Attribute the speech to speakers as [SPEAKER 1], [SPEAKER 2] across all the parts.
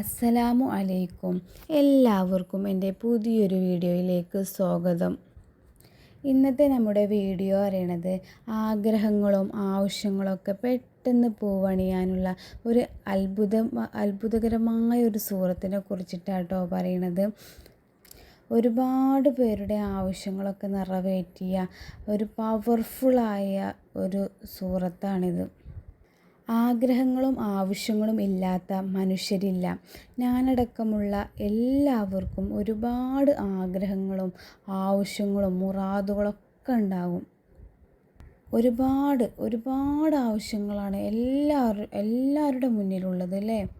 [SPEAKER 1] അസ്സലാമു അലൈക്കും. എല്ലാവർക്കും എന്റെ പുതിയൊരു വീഡിയോയിലേക്ക് സ്വാഗതം. ഇന്നത്തെ നമ്മുടെ വീഡിയോ അറിയണത് ആഗ്രഹങ്ങളും ആവശ്യങ്ങളൊക്കെ പെട്ടെന്ന് പൂവണിയാനുള്ള ഒരു അത്ഭുത അത്ഭുതകരമായ ഒരു സൂറത്തിനെ കുറിച്ചിട്ടാട്ടോ പറയണത്. ഒരുപാട് പേരുടെ ആവശ്യങ്ങളൊക്കെ നിറവേറ്റിയ ഒരു പവർഫുള്ളായ ഒരു സൂറത്താണിത് ആഗ്രഹങ്ങളും ആവശ്യങ്ങളും ഇല്ലാത്ത മനുഷ്യരില്ല. ഞാനടക്കമുള്ള എല്ലാവർക്കും ഒരുപാട് ആഗ്രഹങ്ങളും ആവശ്യങ്ങളും മുറാദുകളൊക്കെ ഉണ്ടാകും. ഒരുപാട് ഒരുപാട് ആവശ്യങ്ങളാണ് എല്ലാവരും എല്ലാവരുടെ മുന്നിലുള്ളത് അല്ലേ?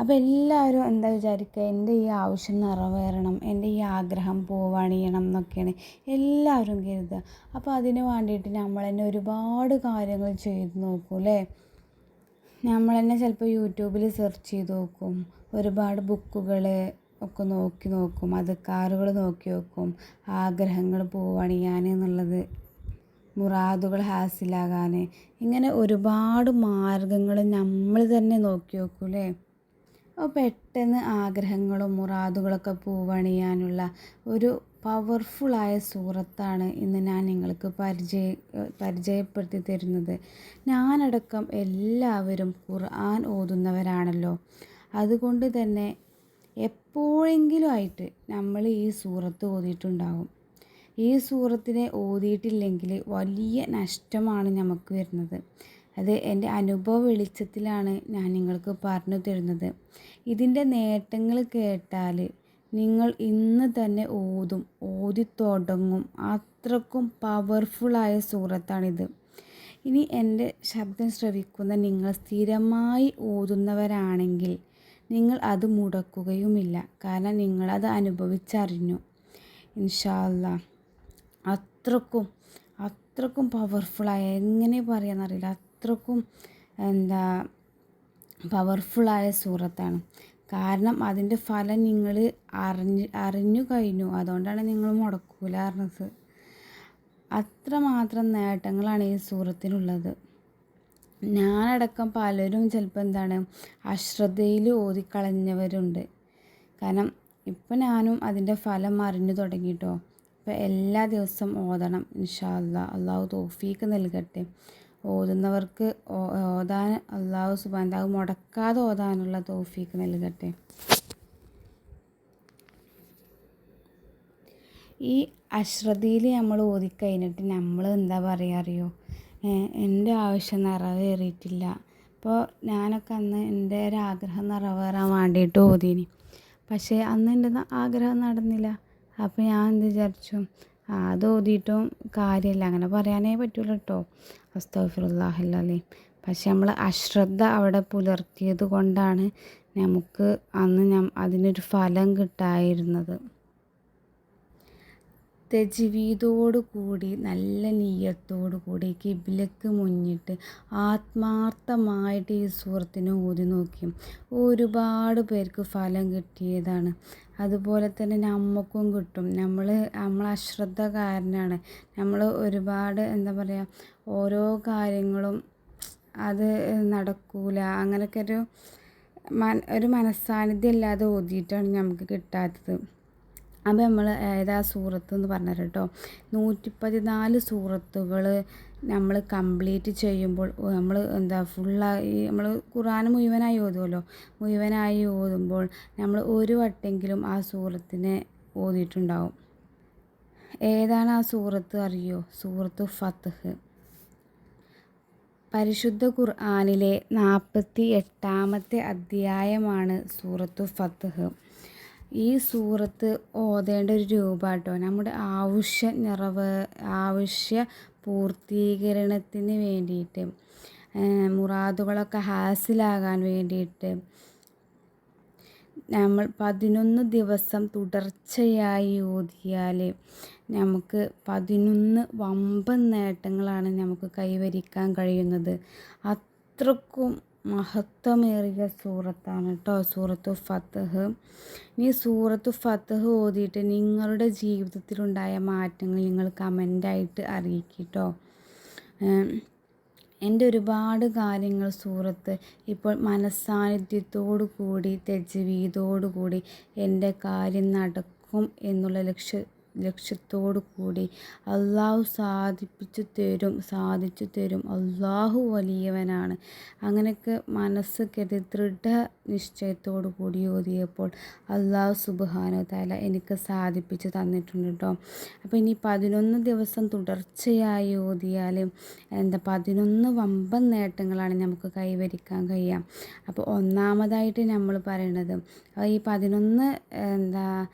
[SPEAKER 1] അപ്പോൾ എല്ലാവരും എന്താ വിചാരിക്കുക? എന്റെ ഈ ആവശ്യം നിറവേറണം എന്റെ ഈ ആഗ്രഹം പൂവണിയണം എന്നൊക്കെയാണ് എല്ലാവരും കരുതുക. അപ്പോൾ അതിന് വേണ്ടിയിട്ട് നമ്മൾ തന്നെ ഒരുപാട് കാര്യങ്ങൾ ചെയ്ത് നോക്കും അല്ലേ? നമ്മൾ തന്നെ ചിലപ്പോൾ യൂട്യൂബിൽ സെർച്ച് ചെയ്ത് നോക്കും ഒരുപാട് ബുക്കുകൾ ഒക്കെ നോക്കി നോക്കും കാറുകൾ നോക്കി നോക്കും ആഗ്രഹങ്ങൾ പൂവണിയാൻ എന്നുള്ളത് മുറാദുകൾ ഹാസിലാകാൻ. ഇങ്ങനെ ഒരുപാട് മാർഗങ്ങൾ നമ്മൾ തന്നെ നോക്കി നോക്കും അല്ലേ? അപ്പോൾ പെട്ടെന്ന് ആഗ്രഹങ്ങളും മുറാദുകളൊക്കെ പൂവണിയാനുള്ള ഒരു പവർഫുള്ളായ സൂറത്താണ് ഇന്ന് ഞാൻ നിങ്ങൾക്ക് പരിചയ പരിചയപ്പെടുത്തി തരുന്നത്. ഞാനടക്കം എല്ലാവരും ഖുർആൻ ഓതുന്നവരാണല്ലോ. അതുകൊണ്ട് തന്നെ എപ്പോഴെങ്കിലും ആയിട്ട് നമ്മൾ ഈ സൂറത്ത് ഓതിയിട്ടുണ്ടാകും ഈ സൂറത്തിനെ ഓതിയിട്ടില്ലെങ്കിൽ വലിയ നഷ്ടമാണ് നമുക്ക് വരുന്നത്. അത് എന്റെ അനുഭവ വെളിച്ചത്തിലാണ് ഞാൻ നിങ്ങൾക്ക് പറഞ്ഞു തരുന്നത്. ഇതിന്റെ നേട്ടങ്ങൾ കേട്ടാൽ നിങ്ങൾ ഇന്ന് തന്നെ ഓതും ഓതി തുടങ്ങും. അത്രക്കും പവർഫുള്ളായ സൂറത്താണിത്. ഇനി എന്റെ ശബ്ദം ശ്രവിക്കുന്ന നിങ്ങൾ സ്ഥിരമായി ഓതുന്നവരാണെങ്കിൽ നിങ്ങൾ അത് മുടക്കുകയുമില്ല. കാരണം നിങ്ങളത് അനുഭവിച്ചറിഞ്ഞു. ഇൻഷാല്ല അത്രക്കും അത്രക്കും പവർഫുള്ളായ എങ്ങനെ പറയാമെന്നറിയില്ല അത്രക്കും എന്താ പവർഫുള്ളായ സൂറത്താണ്. കാരണം അതിന്റെ ഫലം നിങ്ങൾ അറിഞ്ഞ് അറിഞ്ഞു കഴിഞ്ഞു. അതുകൊണ്ടാണ് നിങ്ങൾ മുടക്കൂല അറിഞ്ഞത് അത്രമാത്രം നേട്ടങ്ങളാണ് ഈ സൂറത്തിനുള്ളത് ഞാനടക്കം പലരും ചിലപ്പോൾ എന്താണ് അശ്രദ്ധയിൽ ഓതിക്കളഞ്ഞവരുണ്ട്. കാരണം ഇപ്പം ഞാനും അതിന്റെ ഫലം അറിഞ്ഞു തുടങ്ങിയിട്ടോ ഇപ്പം എല്ലാ ദിവസവും ഓതണം ഇൻഷാ അള്ളാഹു തോഫീക്ക് നൽകട്ടെ. ഓതുന്നവർക്ക് ഓതാൻ അള്ളാഹു സുബാന്താവ് മുടക്കാതെ ഓതാനുള്ള തോഫീക്ക് നൽകട്ടെ. ഈ അശ്രദ്ധയിൽ നമ്മൾ ഓതിക്കഴിഞ്ഞിട്ട് നമ്മൾ എന്താ പറയുക അറിയോ? എന്റെ ആവശ്യം നിറവേറിയിട്ടില്ല അപ്പോൾ ഞാനൊക്കെ അന്ന് എന്റെ ഒരു ആഗ്രഹം നിറവേറാൻ വേണ്ടിയിട്ട് ഓതിനി. പക്ഷേ അന്ന് എന്റെ ആഗ്രഹം നടന്നില്ല. അപ്പോൾ ഞാൻ എന്ത് വിചാരിച്ചു? അത് ഓതിയിട്ടും കാര്യമില്ല അങ്ങനെ പറയാനേ പറ്റില്ല കേട്ടോ അസ്തഫുല്ലാഹല്ലേ പക്ഷെ നമ്മൾ അശ്രദ്ധ അവിടെ പുലർത്തിയത് കൊണ്ടാണ് നമുക്ക് അന്ന് അതിനൊരു ഫലം കിട്ടായിരുന്നത്. തെജ്വീദോടു കൂടി നല്ല നീയത്തോടു കൂടി കിബിലക്ക് മുന്നിട്ട് ആത്മാർത്ഥമായിട്ട് ഈ സുഹൃത്തിനെ ഊതി നോക്കി. ഒരുപാട് പേർക്ക് ഫലം കിട്ടിയതാണ്. അതുപോലെ തന്നെ നമുക്കും കിട്ടും. നമ്മൾ നമ്മൾ അശ്രദ്ധ കാരനാണ് നമ്മൾ ഒരുപാട് എന്താ പറയുക ഓരോ കാര്യങ്ങളും അത് നടക്കൂല. അങ്ങനെയൊക്കെ ഒരു മന ഒരു മനസ്സാന്നിധ്യം ഇല്ലാതെ ഓതിയിട്ടാണ് നമുക്ക് കിട്ടാത്തത്. അപ്പോൾ നമ്മൾ ഏതാ സൂറത്ത് എന്ന് പറഞ്ഞത് കേട്ടോ. നൂറ്റി പതിനാല് സൂറത്തുകൾ നമ്മൾ കംപ്ലീറ്റ് ചെയ്യുമ്പോൾ നമ്മൾ എന്താ ഫുള്ളായി നമ്മൾ ഖുറാൻ മുഴുവനായി ഓതുമല്ലോ മുഴുവനായി ഓതുമ്പോൾ നമ്മൾ ഒരു വട്ടെങ്കിലും ആ സൂറത്തിനെ ഓതിയിട്ടുണ്ടാവും. ഏതാണ് ആ സൂറത്ത് അറിയോ? സൂറത്ത് ഫത്തഹ് പരിശുദ്ധ ഖുർആാനിലെ നാൽപ്പത്തി എട്ടാമത്തെ അധ്യായമാണ് സൂറത്തു ഫത്തഹ് ഈ സൂറത്ത് ഓതേണ്ട ഒരു രൂപാട്ടോ നമ്മുടെ ആവശ്യ നിറവ് ആവശ്യ പൂർത്തീകരണത്തിന് വേണ്ടിയിട്ട് മുറാദുകളൊക്കെ ഹാസിലാകാൻ വേണ്ടിയിട്ട് നമ്മൾ പതിനൊന്ന് ദിവസം തുടർച്ചയായി ഓതിയാൽ നമുക്ക് പതിനൊന്ന് വമ്പൻ നേട്ടങ്ങളാണ് നമുക്ക് കൈവരിക്കാൻ കഴിയുന്നത്. അത്രക്കും മഹത്വമേറിയ സൂറത്താണ് കേട്ടോ സൂറത്തു ഫത്തഹ് ഇനി സൂറത്തു ഫത്തഹ് ഓതിയിട്ട് നിങ്ങളുടെ ജീവിതത്തിലുണ്ടായ മാറ്റങ്ങൾ നിങ്ങൾ കമന്റായിട്ട് അറിയിക്കട്ടോ എന്റെ ഒരുപാട് കാര്യങ്ങൾ സൂറത്ത് ഇപ്പോൾ മനസ്സാന്നിധ്യത്തോടു കൂടി തെജ്വീദോടു കൂടി എന്റെ കാര്യം നടക്കും എന്നുള്ള ലക്ഷ്യ ലക്ഷ്യത്തോടു കൂടി അള്ളാഹു സാധിപ്പിച്ചു തരും സാധിച്ചു തരും. അള്ളാഹു വലിയവനാണ്. അങ്ങനെയൊക്കെ മനസ്സ് കരുതി ദൃഢ നിശ്ചയത്തോടു കൂടി ഓതിയപ്പോൾ അള്ളാഹു സുബാനോ എനിക്ക് സാധിപ്പിച്ചു തന്നിട്ടുണ്ട് കേട്ടോ അപ്പോൾ ഇനി പതിനൊന്ന് ദിവസം തുടർച്ചയായി ഓതിയാൽ എന്താ പതിനൊന്ന് വമ്പൻ നേട്ടങ്ങളാണ് നമുക്ക് കൈവരിക്കാൻ കഴിയാം. അപ്പോൾ ഒന്നാമതായിട്ട് നമ്മൾ പറയണത് ഈ പതിനൊന്ന് എന്താ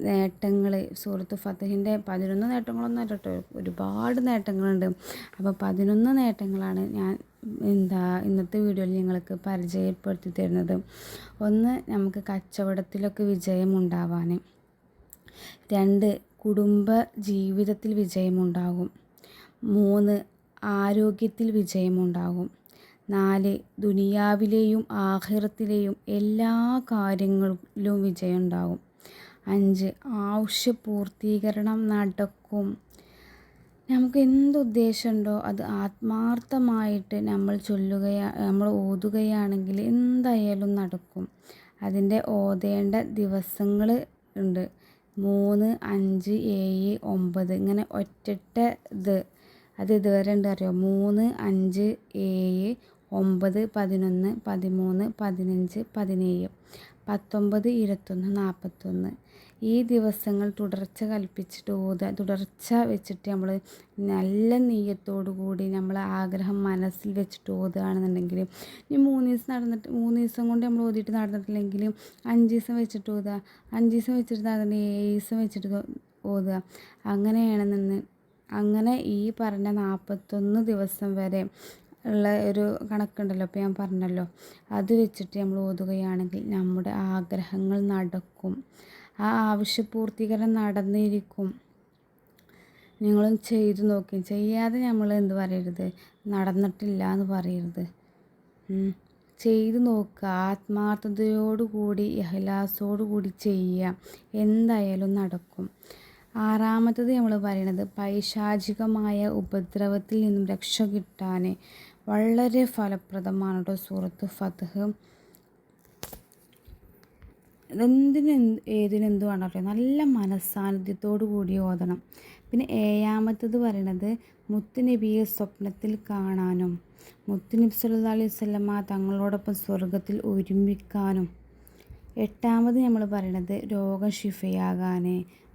[SPEAKER 1] നേട്ടങ്ങൾ സൂറത്ത് ഫത്തഹിന്റെ പതിനൊന്ന് നേട്ടങ്ങളൊന്നും അല്ല കേട്ടോ. ഒരുപാട് നേട്ടങ്ങളുണ്ട്. അപ്പോൾ പതിനൊന്ന് നേട്ടങ്ങളാണ് ഞാൻ എന്താ ഇന്നത്തെ വീഡിയോയിൽ ഞങ്ങൾക്ക് പരിചയപ്പെടുത്തി തരുന്നത്. ഒന്ന് നമുക്ക് കച്ചവടത്തിലൊക്കെ വിജയമുണ്ടാവാൻ രണ്ട് കുടുംബ ജീവിതത്തിൽ വിജയമുണ്ടാകും. മൂന്ന് ആരോഗ്യത്തിൽ വിജയമുണ്ടാകും. നാല് ദുനിയാവിലെയും ആഹിറത്തിലെയും എല്ലാ കാര്യങ്ങളിലും വിജയം ഉണ്ടാകും അഞ്ച്. ആവശ്യ പൂർത്തീകരണം നടക്കും. നമുക്ക് എന്ത് ഉദ്ദേശമുണ്ടോ അത് ആത്മാർത്ഥമായിട്ട് നമ്മൾ ചൊല്ലുകയാ നമ്മൾ ഓതുകയാണെങ്കിൽ എന്തായാലും നടക്കും. അതിന്റെ ഓതേണ്ട ദിവസങ്ങൾ ഉണ്ട്. മൂന്ന് അഞ്ച് ഏഴ് ഒമ്പത്. ഇങ്ങനെ ഒറ്റട്ട ഇത്. അത് ഇതുവരെ ഉണ്ട് അറിയോ? മൂന്ന് അഞ്ച് ഏഴ് ഒമ്പത് പതിനൊന്ന് പതിമൂന്ന് പതിനഞ്ച് പതിനേഴ്. പത്തൊമ്പത് ഇരുപത്തൊന്ന് നാൽപ്പത്തൊന്ന് ഈ ദിവസങ്ങൾ തുടർച്ച കൽപ്പിച്ചിട്ട് ഓതുക. തുടർച്ച വെച്ചിട്ട് നമ്മൾ നല്ല നെയ്യത്തോടു കൂടി നമ്മൾ ആഗ്രഹം മനസ്സിൽ വെച്ചിട്ട് ഓതുകയാണെന്നുണ്ടെങ്കിൽ ഇനി മൂന്ന് ദിവസം നടന്നിട്ട് മൂന്ന് ദിവസം കൊണ്ട് നമ്മൾ ഓതിയിട്ട് നടന്നിട്ടില്ലെങ്കിൽ അഞ്ച് ദിവസം വെച്ചിട്ട് ഓതുക. അഞ്ച് ദിവസം വെച്ചിട്ട് നടന്നിട്ട് ഏഴ് ദിവസം വെച്ചിട്ട് ഓതുക. അങ്ങനെയാണെന്ന് അങ്ങനെ ഈ പറഞ്ഞ നാൽപ്പത്തൊന്ന് ദിവസം വരെ ഉള്ള ഒരു കണക്കുണ്ടല്ലോ ഇപ്പോൾ ഞാൻ പറഞ്ഞല്ലോ. അത് വെച്ചിട്ട് നമ്മൾ ഓതുകയാണെങ്കിൽ നമ്മുടെ ആഗ്രഹങ്ങൾ നടക്കും. ആ ആവശ്യപൂർത്തീകരണം നടന്നിരിക്കും. നിങ്ങളും ചെയ്തു നോക്കി. ചെയ്യാതെ നമ്മൾ എന്ത് പറയരുത്? നടന്നിട്ടില്ല എന്ന് പറയരുത്. ചെയ്തു നോക്കുക. ആത്മാർത്ഥതയോടുകൂടി കൂടി ചെയ്യുക. എന്തായാലും നടക്കും. ആറാമത്തത് നമ്മൾ പറയണത് പൈശാചികമായ ഉപദ്രവത്തിൽ നിന്നും രക്ഷ കിട്ടാൻ. വളരെ ഫലപ്രദമാണ് കേട്ടോ സൂറത്ത് ഫതഹ്. എന്തിനും ഏതിനെന്തും ആണല്ലോ നല്ല മനസ്സാന്നിധ്യത്തോടു കൂടി ഓതണം. പിന്നെ ഏഴാമത്തത് പറയണത് മുത്തുനബിയെ സ്വപ്നത്തിൽ കാണാനും മുത്തുനബി സല്ലാ അലൈഹി സ്വലമ തങ്ങളോടൊപ്പം സ്വർഗത്തിൽ ഒരുമിക്കാനും. എട്ടാമത് നമ്മൾ പറയണത് രോഗം ശിഫയാകാൻ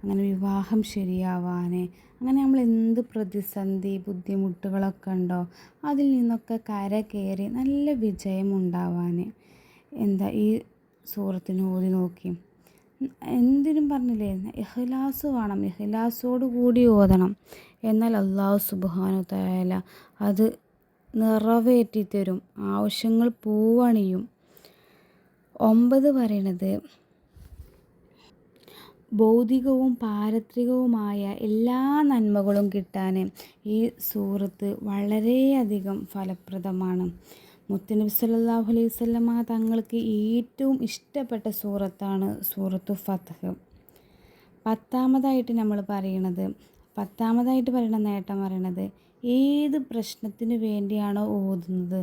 [SPEAKER 1] അങ്ങനെ വിവാഹം ശരിയാവാൻ അങ്ങനെ നമ്മൾ എന്ത് പ്രതിസന്ധി ബുദ്ധിമുട്ടുകളൊക്കെ ഉണ്ടോ അതിൽ നിന്നൊക്കെ കര കയറി നല്ല വിജയം ഉണ്ടാവാൻ. എന്താ ഈ സൂറത്തിന് ഓതി നോക്കി. എന്തിനും പറഞ്ഞില്ലേ ഇഹ്ലാസ് വേണം ഇഹ്ലാസോട് കൂടി ഓതണം. എന്നാൽ അള്ളാഹു സുബാനു തയാല അത് നിറവേറ്റി തരും ആവശ്യങ്ങൾ പൂവണിയും. ഒമ്പത് പറയണത് ഭൗതികവും പാരത്രികവുമായ എല്ലാ നന്മകളും കിട്ടാൻ ഈ സൂറത്ത് വളരെയധികം ഫലപ്രദമാണ്. മുത്തനബി സല്ലാഹു അലൈഹി സ്വല്ലമ്മ തങ്ങൾക്ക് ഏറ്റവും ഇഷ്ടപ്പെട്ട സൂറത്താണ് സൂറത്തു ഫതഹ്. പത്താമതായിട്ട് നമ്മൾ പറയണത് പത്താമതായിട്ട് പറയുന്ന നേട്ടം പറയണത് ഏത് പ്രശ്നത്തിന് വേണ്ടിയാണോ ഓതുന്നത്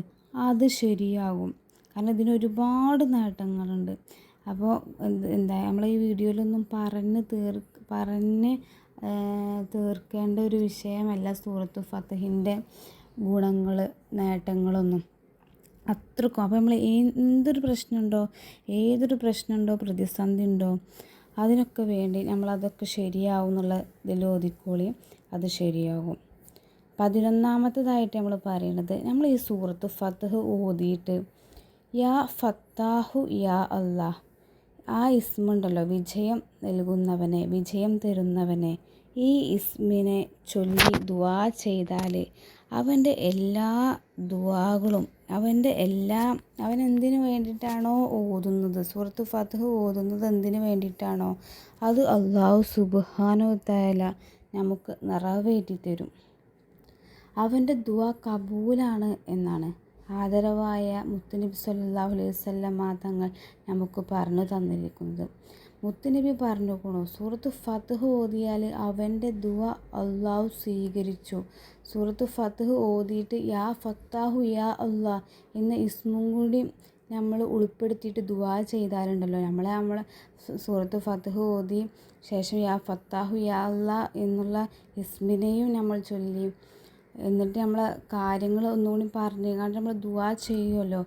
[SPEAKER 1] അത് ശരിയാകും. കാരണം ഇതിന് ഒരുപാട് നേട്ടങ്ങളുണ്ട്. അപ്പോൾ എന്താ നമ്മൾ ഈ വീഡിയോയിലൊന്നും പറഞ്ഞ് തീർ പറഞ്ഞ് തീർക്കേണ്ട ഒരു വിഷയമല്ല സൂറത്തു ഫത്തഹിന്റെ ഗുണങ്ങൾ നേട്ടങ്ങളൊന്നും. അത്രക്കും. അപ്പോൾ നമ്മൾ എന്തൊരു പ്രശ്നമുണ്ടോ ഏതൊരു പ്രശ്നമുണ്ടോ പ്രതിസന്ധി ഉണ്ടോ അതിനൊക്കെ വേണ്ടി നമ്മളതൊക്കെ ശരിയാവും എന്നുള്ള ഇതിൽ ഒതുക്കോളി അത് ശരിയാകും. പതിനൊന്നാമത്തതായിട്ട് നമ്മൾ പറയുന്നത് നമ്മൾ ഈ സൂറത്ത് ഫത്തഹ് ഓതിയിട്ട് യാ ഫത്താഹു യാ അള്ളാഹ് ആ ഇസ്മുണ്ടല്ലോ. വിജയം നൽകുന്നവനെ വിജയം തരുന്നവനെ. ഈ ഇസ്മിനെ ചൊല്ലി ദുവാ ചെയ്താൽ അവന്റെ എല്ലാ ദുവാകളും അവന്റെ എല്ലാ അവൻ എന്തിനു വേണ്ടിയിട്ടാണോ ഓതുന്നത്? സുഹൃത്ത് ഫതഹ് ഓതുന്നത് എന്തിനു വേണ്ടിയിട്ടാണോ? അത് അള്ളാഹു സുബാനോ നമുക്ക് നിറവേറ്റി തരും. അവന്റെ ദുവ കബൂലാണ് എന്നാണ്. ആദരവായ മുത്തുനബി സല്ലാഹു അലൈഹി വല്ലം തങ്ങൾ നമുക്ക് പറഞ്ഞു തന്നിരിക്കുന്നത്. മുത്തുനബി പറഞ്ഞുകൊണു സൂറത്ത് ഫത്ത്ഹ് ഓതിയാൽ അവന്റെ ദുവ അള്ളാഹു സ്വീകരിച്ചു. സൂറത്ത് ഫത്ത്ഹ് ഓതിയിട്ട് യാ ഫത്താഹു യാ അള്ളാ എന്ന ഇസ്മും കൂടി നമ്മൾ ഉൾപ്പെടുത്തിയിട്ട് ദുവാ ചെയ്താലുണ്ടല്ലോ. നമ്മളെ നമ്മൾ സൂറത്ത് ഫത്ഹ് ഓതി ശേഷം യാ ഫത്താഹു യാ അള്ളാഹ് എന്നുള്ള ഇസ്മിനെയും നമ്മൾ ചൊല്ലി. എന്നിട്ട് നമ്മൾ കാര്യങ്ങൾ ഒന്നുകൂടി പറഞ്ഞു കാരണം നമ്മൾ ദുവാ ചെയ്യുമല്ലോ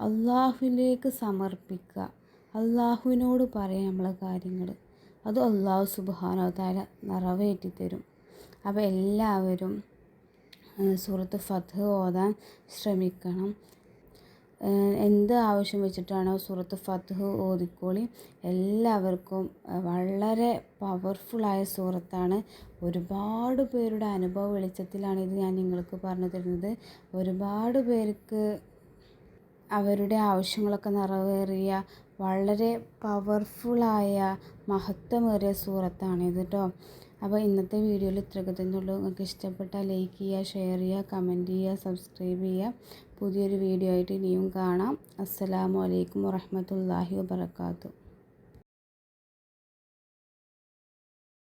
[SPEAKER 1] അള്ളാഹുവിലേക്ക് സമർപ്പിക്കുക. അള്ളാഹുവിനോട് പറയാം നമ്മളെ കാര്യങ്ങൾ അത് അള്ളാഹു സുബാനോ താര നിറവേറ്റി തരും അപ്പോൾ എല്ലാവരും സൂറത്ത് ഫത്ത് ഓതാൻ ശ്രമിക്കണം. എന്ത് ആവശ്യം വെച്ചിട്ടാണോ സൂറത്ത് ഫത്ത് ഓതിക്കോളി. എല്ലാവർക്കും വളരെ പവർഫുള്ളായ സൂറത്താണ്. ഒരുപാട് പേരുടെ അനുഭവ വെളിച്ചത്തിലാണ് ഇത് ഞാൻ നിങ്ങൾക്ക് പറഞ്ഞു തരുന്നത്. ഒരുപാട് പേർക്ക് അവരുടെ ആവശ്യങ്ങളൊക്കെ നിറവേറിയ വളരെ പവർഫുള്ളായ മഹത്വമേറിയ സൂറത്താണിത് കേട്ടോ അപ്പോൾ ഇന്നത്തെ വീഡിയോയിൽ ഇത്രയൊക്കെ തന്നെയുള്ളൂ നിങ്ങൾക്ക് ഇഷ്ടപ്പെട്ടാൽ ലൈക്ക് ചെയ്യുക ഷെയർ ചെയ്യുക കമന്റ് ചെയ്യുക സബ്സ്ക്രൈബ് ചെയ്യുക. പുതിയൊരു വീഡിയോ ആയിട്ട് ഇനിയും കാണാം. അസ്സലാമു അലൈക്കും വറഹമത്തല്ലാഹി വാബർക്കാത്തു